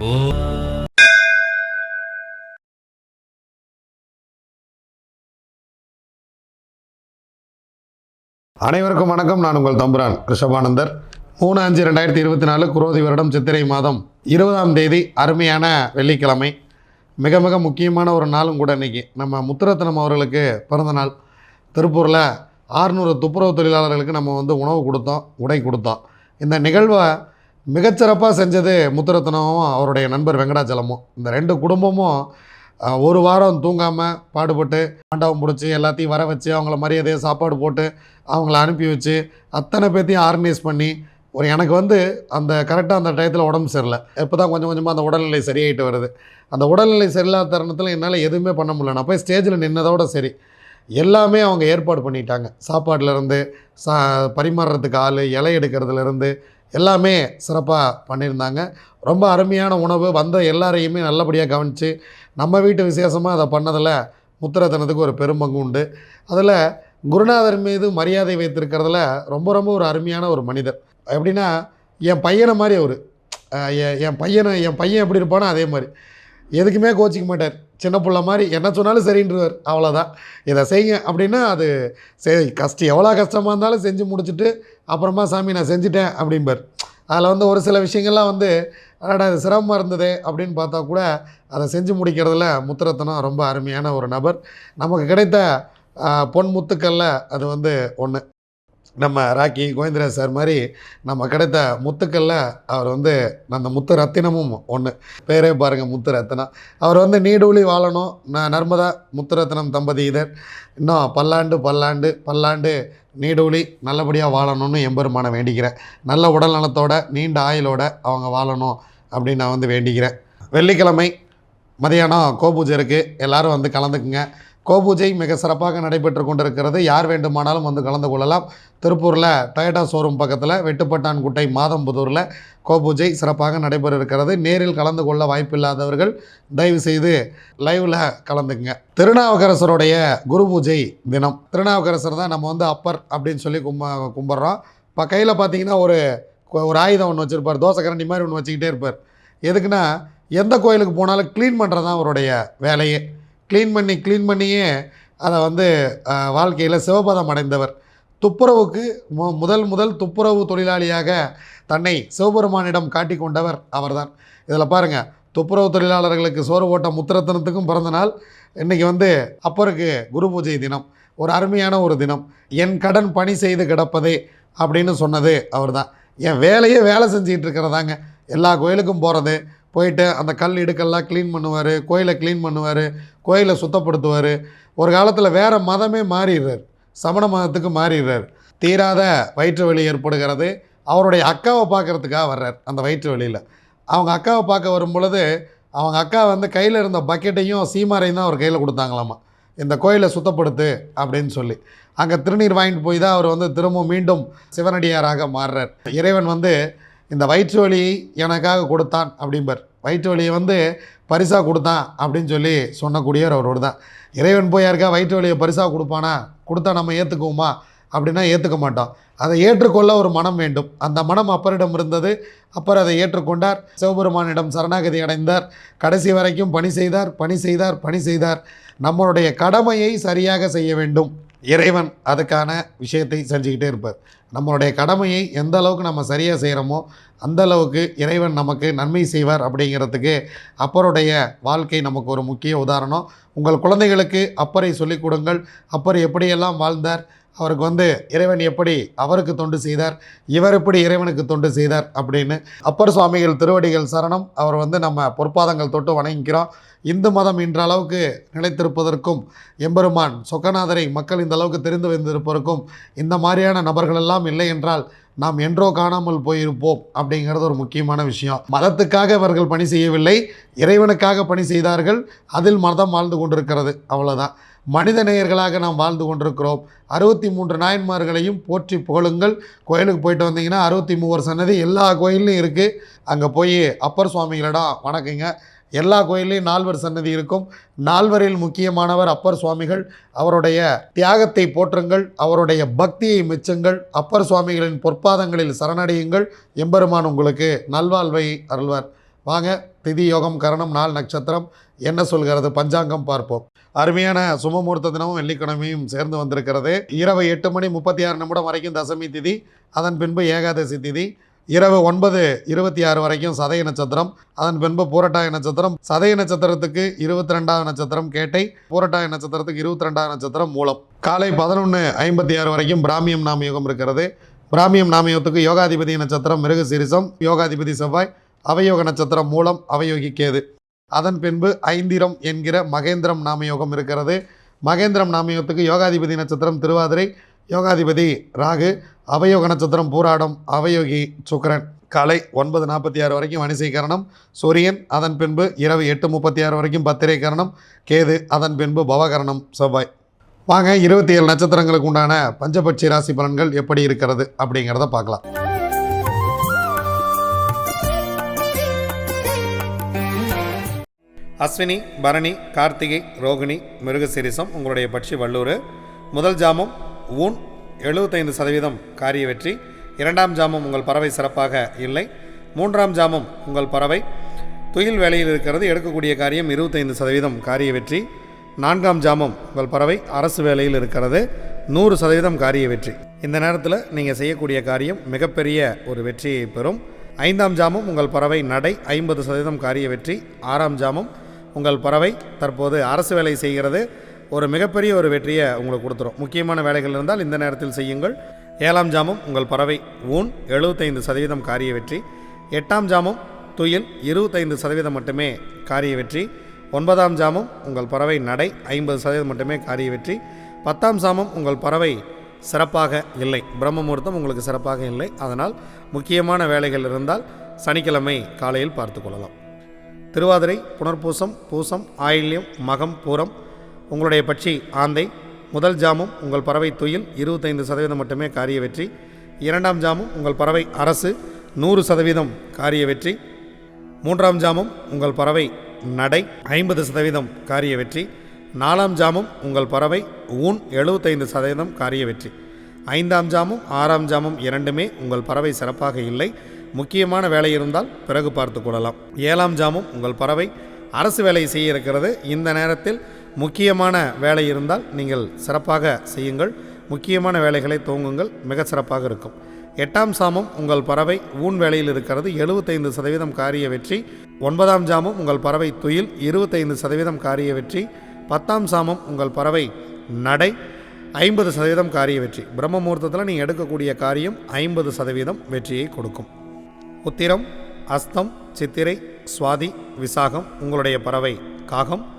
அனைவருக்கும் வணக்கம். நான் உங்கள் தம்புரான் ரிஷபானந்தர். மூணு அஞ்சு ரெண்டாயிரத்தி இருபத்தி நாலு குரோதி வருடம் சித்திரை மாதம் இருபதாம் தேதி அருமையான வெள்ளிக்கிழமை. மிக மிக முக்கியமான ஒரு நாளும் கூட இன்னைக்கு. நம்ம முத்துரத்னம் அவர்களுக்கு பிறந்த நாள். திருப்பூரில் ஆறுநூறு துப்புரவு தொழிலாளர்களுக்கு நம்ம வந்து உணவு கொடுத்தோம் உடை கொடுத்தோம். இந்த நிகழ்வை மிகச்சிறப்பாக செஞ்சது முத்துரத்னமும் அவருடைய நண்பர் வெங்கடாச்சலமும். இந்த ரெண்டு குடும்பமும் ஒரு வாரம் தூங்காமல் பாடுபட்டு மண்டபம் பிடிச்சி எல்லாத்தையும் வர வச்சு அவங்கள மரியாதையாக சாப்பாடு போட்டு அவங்கள அனுப்பி வச்சு அத்தனை பேர்த்தையும் ஆர்கனைஸ் பண்ணி ஒரு எனக்கு வந்து அந்த கரெக்டாக அந்த டயத்தில் உடம்பு சரியில்லை. இப்போ தான் கொஞ்சம் கொஞ்சமாக அந்த உடல்நிலை சரியாயிட்டு வருது. அந்த உடல்நிலை சரியில்லாத தருணத்தில் என்னால் எதுவுமே பண்ண முடியல. நான் போய் ஸ்டேஜில் நின்னதோட சரி. எல்லாமே அவங்க ஏற்பாடு பண்ணிட்டாங்க. சாப்பாட்டிலேருந்து சா பரிமாறுறதுக்கு ஆள் இலை எடுக்கிறதுலேருந்து எல்லாமே சிறப்பாக பண்ணியிருந்தாங்க. ரொம்ப அருமையான உணவு வந்த எல்லாரையுமே நல்லபடியாக கவனித்து நம்ம வீட்டு விசேஷமாக அதை பண்ணதில் முத்திரத்தனத்துக்கு ஒரு பெரும்பங்கு உண்டு. அதில் குருநாதர் மீது மரியாதை வைத்திருக்கிறதுல ரொம்ப ரொம்ப ஒரு அருமையான ஒரு மனிதர். எப்படின்னா என் பையனை மாதிரி அவர். என் பையனை என் பையன் எப்படி இருப்பானோ அதே மாதிரி. எதுக்குமே கோச்சிக்க மாட்டார். சின்ன பிள்ளை மாதிரி என்ன சொன்னாலும் சரின்றவர். அவ்வளோதான் இதை செய்யுங்க அப்படின்னா அது சரி கஷ்டம் எவ்வளோ கஷ்டமாக இருந்தாலும் செஞ்சு முடிச்சுட்டு அப்புறமா சாமி நான் செஞ்சுட்டேன் அப்படிம்பார். அதில் வந்து ஒரு சில விஷயங்கள்லாம் வந்து அடடா இது சிரமமாக இருந்தது அப்படின்னு பார்த்தா கூட அதை செஞ்சு முடிக்கிறதுல முத்துரத்தனம் ரொம்ப அருமையான ஒரு நபர். நமக்கு கிடைத்த பொன் முத்துக்கல்ல அது வந்து ஒன்று நம்ம ராக்கி கோவிந்தராஜ் சார் மாதிரி நம்ம கிடைத்த முத்துக்களில் அவர் வந்து அந்த முத்து ரத்தினமும் ஒன்று பேரே பாருங்கள் முத்து ரத்தினம் அவர் வந்து நீடூழி வாழணும். நான் நர்மதா முத்துரத்னம் தம்பதி இதர் இன்னும் பல்லாண்டு பல்லாண்டு பல்லாண்டு நீடூழி நல்லபடியாக வாழணும்னு எம்பெருமானை வேண்டிக்கிறேன். நல்ல உடல் நலத்தோட நீண்ட ஆயுளோட அவங்க வாழணும் அப்படின்னு நான் வந்து வேண்டிக்கிறேன். வெள்ளிக்கிழமை மதியானம் கோபூஜை இருக்குது எல்லாரும் வந்து கலந்துக்குங்க. கோபூஜை மிக சிறப்பாக நடைபெற்று கொண்டிருக்கிறது. யார் வேண்டுமானாலும் வந்து கலந்து கொள்ளலாம். திருப்பூரில் டொயட்டா ஷோரூம் பக்கத்தில் வெட்டுப்பட்டான்குட்டை மாதம்புதூரில் கோபூஜை சிறப்பாக நடைபெற இருக்கிறது நேரில் கலந்து கொள்ள வாய்ப்பில்லாதவர்கள் தயவு செய்து லைவில் கலந்துக்குங்க. திருநாவுக்கரசருடைய குரு பூஜை தினம். திருநாவுக்கரசர் தான் நம்ம வந்து அப்பர் அப்படின்னு சொல்லி கும்ப கும்பிட்றோம். இப்போ கையில் பார்த்தீங்கன்னா ஒரு ஒரு ஆயுதம் ஒன்று வச்சுருப்பார். தோசை கரண்டி மாதிரி ஒன்று வச்சுக்கிட்டே இருப்பார். எதுக்குன்னா எந்த கோயிலுக்கு போனாலும் க்ளீன் பண்ணுறது தான் அவருடைய வேலையே. க்ளீன் பண்ணி க்ளீன் பண்ணியே அதை வந்து வாழ்க்கையில் சிவபதம் அடைந்தவர். துப்புரவுக்கு மு முதல் முதல் துப்புரவு தொழிலாளியாக தன்னை சிவபெருமானிடம் காட்டி கொண்டவர் அவர்தான். இதில் பாருங்கள் துப்புரவு தொழிலாளர்களுக்கு சோறு ஓட்ட முத்திரத்தனத்துக்கும் பிறந்த நாள் இன்றைக்கி வந்து அப்பருக்கு குரு பூஜை தினம். ஒரு அருமையான ஒரு தினம். என் கடன் பணி செய்து கிடப்பதே அப்படின்னு சொன்னது அவர்தான். என் வேலையே வேலை செஞ்சுக்கிட்டு இருக்கிறதாங்க. எல்லா கோயிலுக்கும் போகிறது போயிட்டு அந்த கல் இடுக்கெல்லாம் க்ளீன் பண்ணுவார் கோயிலை க்ளீன் பண்ணுவார் கோயிலை சுத்தப்படுத்துவார். ஒரு காலத்தில் வேறு மதமே மாறிடுறார். சமண மதத்துக்கு மாறிடுறார். தீராத வயிற்று வலி ஏற்படுகிறது. அவருடைய அக்காவை பார்க்கறதுக்காக வர்றார் அந்த வயிற்று வலியில். அவங்க அக்காவை பார்க்க வரும் பொழுது அவங்க அக்கா வந்து கையில் இருந்த பக்கெட்டையும் சீமாரையும் தான் அவர் கையில் கொடுத்தாங்களாமா. இந்த கோயிலை சுத்தப்படுத்து அப்படின்னு சொல்லி. அங்கே திருநீர் வாங்கிட்டு போய் தான் அவர் வந்து திரும்ப மீண்டும் சிவனடியாராக மாறுறார். இறைவன் வந்து இந்த வயிற்று வலி எனக்காக கொடுத்தான் அப்படிம்பார். வயிற்று வலியை வந்து பரிசாக கொடுத்தான் அப்படின்னு சொல்லி சொன்னக்கூடியவர் அவரோடு தான். இறைவன் போய் யாருக்கா வயிற்று வலியை பரிசாக கொடுப்பானா? கொடுத்தா நம்ம ஏற்றுக்குவோமா அப்படின்னா ஏற்றுக்க மாட்டோம். அதை ஏற்றுக்கொள்ள ஒரு மனம் வேண்டும். அந்த மனம் அப்பரிடம் இருந்தது. அப்பர் அதை ஏற்றுக்கொண்டார். சிவபெருமானிடம் சரணாகதி அடைந்தார். கடைசி வரைக்கும் பணி செய்தார் பணி செய்தார் பணி செய்தார். நம்மளுடைய கடமையை சரியாக செய்ய வேண்டும். இறைவன் அதுக்கான விஷயத்தை செஞ்சுக்கிட்டே இருப்பார். நம்மளுடைய கடமையை எந்த அளவுக்கு நம்ம சரியாக செய்கிறோமோ அந்த அளவுக்கு இறைவன் நமக்கு நன்மை செய்வார் அப்படிங்கிறதுக்கு அப்பருடைய வாழ்க்கை நமக்கு ஒரு முக்கிய உதாரணம். உங்கள் குழந்தைகளுக்கு அப்பரை சொல்லிக் கொடுங்கள். அப்பர் எப்படியெல்லாம் வாழ்ந்தார்? அவருக்கு வந்து இறைவன் எப்படி அவருக்கு தொண்டு செய்தார் இவர் எப்படி இறைவனுக்கு தொண்டு செய்தார் அப்படின்னு அப்பர் சுவாமிகள் திருவடிகள் சரணம் அவர் வந்து நம்ம பொற்பாதங்கள் தொட்டு வணங்கிக்கிறோம். இந்து மதம் இன்ற அளவுக்கு நிலைத்திருப்பதற்கும் எம்பெருமான் சொக்கநாதரை மக்கள் இந்த அளவுக்கு தெரிந்து வைத்திருப்பதற்கும் இந்த மாதிரியான நபர்களெல்லாம் இல்லை என்றால் நாம் என்றோ காணாமல் போயிருப்போம் அப்படிங்கிறது ஒரு முக்கியமான விஷயம். மதத்துக்காக இவர்கள் பணி செய்யவில்லை இறைவனுக்காக பணி செய்தார்கள் அதில் மதம் வாழ்ந்து கொண்டிருக்கிறது அவ்வளோதான் மனித நேயர்களாக நாம் வாழ்ந்து கொண்டிருக்கிறோம். அறுபத்தி மூன்று நாயன்மார்களையும் போற்றி புகழுங்கள். கோயிலுக்கு போயிட்டு வந்தீங்கன்னா அறுபத்தி மூவர் சன்னதி எல்லா கோயில்லையும் இருக்குது அங்கே போய் அப்பர் சுவாமிகளிடம் வணக்கங்க. எல்லா கோயில்லையும் நால்வர் சன்னதி இருக்கும். நால்வரில் முக்கியமானவர் அப்பர் சுவாமிகள். அவருடைய தியாகத்தை போற்றுங்கள். அவருடைய பக்தியை மிச்சங்கள். அப்பர் சுவாமிகளின் பொற்பாதங்களில் சரணடையுங்கள். எம்பெருமான் உங்களுக்கு நல்வாழ்வை அருள்வார். வாங்க திதி யோகம் கரணம் நாள் நட்சத்திரம். என்ன சொல்கிறது? பஞ்சாங்கம் பார்ப்போம். அருமையான சுமமுகூர்த்த தினமும் வெள்ளிக்கிழமையும் சேர்ந்து வந்திருக்கிறது. இரவு எட்டு மணி முப்பத்தி ஆறு நிமிடம் வரைக்கும் தசமி திதி. அதன் பின்பு ஏகாதசி திதி. இரவு ஒன்பது இருபத்தி ஆறு வரைக்கும் சதய நட்சத்திரம். அதன் பின்பு பூரட்டாய நட்சத்திரம். சதய நட்சத்திரத்துக்கு இருபத்தி ரெண்டாவது நட்சத்திரம் கேட்டை பூரட்டாய நட்சத்திரத்துக்கு இருபத்தி ரெண்டாவது நட்சத்திரம் மூலம். காலை பதினொன்று ஐம்பத்தி ஆறு வரைக்கும் பிராமியம் நாம யோகம் இருக்கிறது. பிராமியம் நாமயோகத்துக்கு யோகாதிபதி நட்சத்திரம் மிருக சீரிசம் யோகாதிபதி செவ்வாய் அவயோக நட்சத்திரம் மூலம் அவயோகி அதன் பின்பு ஐந்திரம் என்கிற மகேந்திரம் நாமயோகம் இருக்கிறது. மகேந்திரம் நாமயோகத்துக்கு யோகாதிபதி நட்சத்திரம் திருவாதிரை யோகாதிபதி ராகு அவயோக நட்சத்திரம் பூராடம் அவயோகி சுக்கரன் காலை ஒன்பது நாற்பத்தி ஆறு வரைக்கும் வணிசீகரணம் சூரியன் அதன் பின்பு இரவு எட்டு முப்பத்தி ஆறு வரைக்கும் பத்திரை கரணம் கேது அதன் பின்பு பவகரணம் செவ்வாய். வாங்க இருபத்தி ஏழு நட்சத்திரங்களுக்கு உண்டான பஞ்சபட்சி ராசி பலன்கள் எப்படி இருக்கிறது அப்படிங்கிறத பார்க்கலாம். அஸ்வினி பரணி கார்த்திகை ரோகிணி மிருகசிரிசம் உங்களுடைய பட்சி வல்லூர் முதல் ஜாமம் ஊன் எழுபத்தைந்து சதவீதம் காரிய வெற்றி. இரண்டாம் ஜாமம் உங்கள் பறவை சிறப்பாக இல்லை. மூன்றாம் ஜாமம் உங்கள் பறவை. துயில் வேலையில் இருக்கிறது எடுக்கக்கூடிய காரியம் இருபத்தைந்து சதவீதம் காரிய வெற்றி. நான்காம் ஜாமம் உங்கள் பறவை அரசு வேலையில் இருக்கிறது நூறு சதவீதம் காரிய வெற்றி. இந்த நேரத்தில் நீங்கள் செய்யக்கூடிய காரியம் மிகப்பெரிய ஒரு வெற்றியை பெறும். ஐந்தாம் ஜாமம் உங்கள் பறவை நடை ஐம்பது சதவீதம் காரிய வெற்றி. ஆறாம் ஜாமம் உங்கள் பறவை தற்போது அரசு வேலை செய்கிறது ஒரு மிகப்பெரிய ஒரு வெற்றியை உங்களுக்கு கொடுத்துரும். முக்கியமான வேலைகள் இருந்தால் இந்த நேரத்தில் செய்யுங்கள். ஏழாம் ஜாமம் உங்கள் பறவை ஊன் எழுபத்தைந்து சதவீதம் காரிய வெற்றி. எட்டாம் ஜாமம் துயில் இருபத்தைந்து சதவீதம் மட்டுமே காரிய வெற்றி. ஒன்பதாம் ஜாமம் உங்கள் பறவை நடை ஐம்பது சதவீதம் மட்டுமே காரிய வெற்றி. பத்தாம் சாமம் உங்கள் பறவை சிறப்பாக இல்லை. பிரம்ம முகூர்த்தம் உங்களுக்கு சிறப்பாக இல்லை. அதனால் முக்கியமான வேலைகள் இருந்தால் சனிக்கிழமை காலையில் பார்த்து கொள்ளலாம். திருவாதிரை புனர்பூசம் பூசம் ஆயில்யம் மகம் பூரம் உங்களுடைய பட்சி ஆந்தை. முதல் ஜாமும் உங்கள் பறவை துயில் இருபத்தைந்து சதவீதம் மட்டுமே காரிய வெற்றி. இரண்டாம் ஜாமும் உங்கள் பறவை அரசு நூறு சதவீதம் காரிய வெற்றி. மூன்றாம் ஜாமும் உங்கள் பறவை நடை ஐம்பது சதவீதம் காரிய வெற்றி. நாலாம் ஜாமும் உங்கள் பறவை ஊன் எழுபத்தைந்து சதவீதம் காரிய வெற்றி. ஐந்தாம் ஜாமும் ஆறாம் ஜாமும் இரண்டுமே உங்கள் பறவை சிறப்பாக இல்லை. முக்கியமான வேலை இருந்தால் பிறகு பார்த்து கொள்ளலாம். ஏழாம் ஜாமும் உங்கள் பறவை அரசு வேலை செய்ய இருக்கிறது. இந்த நேரத்தில் முக்கியமான வேலை இருந்தால் நீங்கள் சிறப்பாக செய்யுங்கள். முக்கியமான வேலைகளை துவங்குங்கள். மிக சிறப்பாக இருக்கும். எட்டாம் சாமம் உங்கள் பறவை ஊன் வேலையில் இருக்கிறது. எழுபத்தைந்து சதவீதம் காரிய வெற்றி. ஒன்பதாம் ஜாமம் உங்கள் பறவை துயில். இருபத்தைந்து சதவீதம் காரிய வெற்றி. பத்தாம் சாமம் உங்கள் பறவை நடை. ஐம்பது சதவீதம் காரிய வெற்றி. பிரம்ம முகூர்த்தத்தில் நீங்கள் எடுக்கக்கூடிய காரியம் ஐம்பது சதவீதம் வெற்றியை கொடுக்கும். உத்திரம் அஸ்தம் சித்திரை சுவாதி விசாகம் உங்களுடைய பறவை காகம்.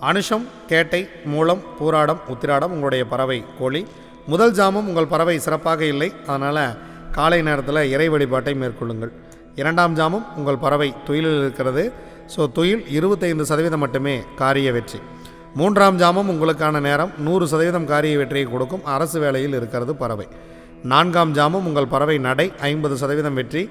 அனுஷம் கேட்டை மூலம் பூராடம் உத்திராடம் உங்களுடைய பறவை கோழி. முதல் ஜாமம் உங்கள் பறவை சிறப்பாக இல்லை. அதனால் காலை நேரத்தில் இறை வழிபாட்டை மேற்கொள்ளுங்கள். இரண்டாம் ஜாமம் உங்கள் பறவை துயிலில் இருக்கிறது. ஸோ துயில் இருபத்தைந்து சதவீதம் மட்டுமே காரிய வெற்றி. மூன்றாம் ஜாமம் உங்களுக்கான நேரம் நூறு சதவீதம் காரிய வெற்றியை கொடுக்கும். அரசு வேலையில் இருக்கிறது பறவை. நான்காம் ஜாமம் உங்கள் பறவை நடை ஐம்பது சதவீதம் வெற்றி.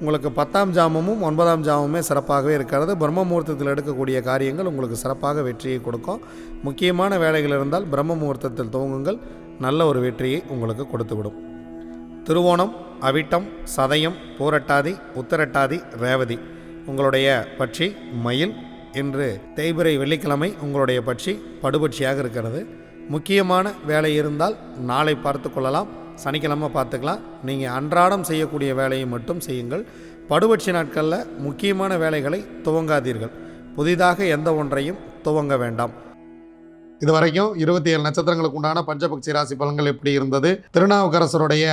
உங்களுக்கு பத்தாம் ஜாமமும் ஒன்பதாம் ஜாமமே சிறப்பாகவே இருக்கிறது. பிரம்ம முகூர்த்தத்தில் எடுக்கக்கூடிய காரியங்கள் உங்களுக்கு சிறப்பாக வெற்றியை கொடுக்கும். முக்கியமான வேலைகள் இருந்தால் பிரம்ம முகூர்த்தத்தில் துவங்குங்கள். நல்ல ஒரு வெற்றியை உங்களுக்கு கொடுத்துவிடும். திருவோணம் அவிட்டம் சதயம் பூரட்டாதி உத்தரட்டாதி ரேவதி. உங்களுடைய பட்சி மயில். இன்று தேய்பிரை வெள்ளிக்கிழமை உங்களுடைய பட்சி படுபட்சியாக இருக்கிறது. முக்கியமான வேலை இருந்தால் நாளை பார்த்து கொள்ளலாம். சனிக்கிழமை பார்த்துக்கலாம். நீங்கள் அன்றாடம் செய்யக்கூடிய வேலையை மட்டும் செய்யுங்கள். படுபட்சி நாட்களில் முக்கியமான வேலைகளை துவங்காதீர்கள். புதிதாக எந்த ஒன்றையும் துவங்க வேண்டாம். இது வரைக்கும் இருபத்தி ஏழு நட்சத்திரங்களுக்கு உண்டான பஞ்சபக்ஷி ராசி பலன்கள் எப்படி இருந்தது? திருநாவுக்கரசருடைய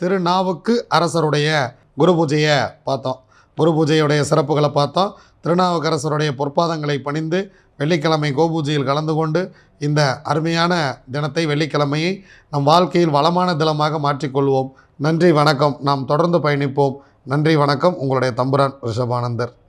திருநாவுக்கு அரசருடைய குரு பூஜையை பார்த்தோம். குரு பூஜையுடைய சிறப்புகளை பார்த்தோம். திருநாவுக்கரசருடைய பொற்பாதங்களை பணிந்து வெள்ளிக்கிழமை கோபூஜையில் கலந்து கொண்டு இந்த அருமையான தினத்தை வெள்ளிக்கிழமையை நம் வாழ்க்கையில் வளமான தினமாக மாற்றிக்கொள்வோம். நன்றி வணக்கம். நாம் தொடர்ந்து பயணிப்போம். நன்றி வணக்கம். உங்களுடைய தம்புரான் ரிஷபானந்தர்.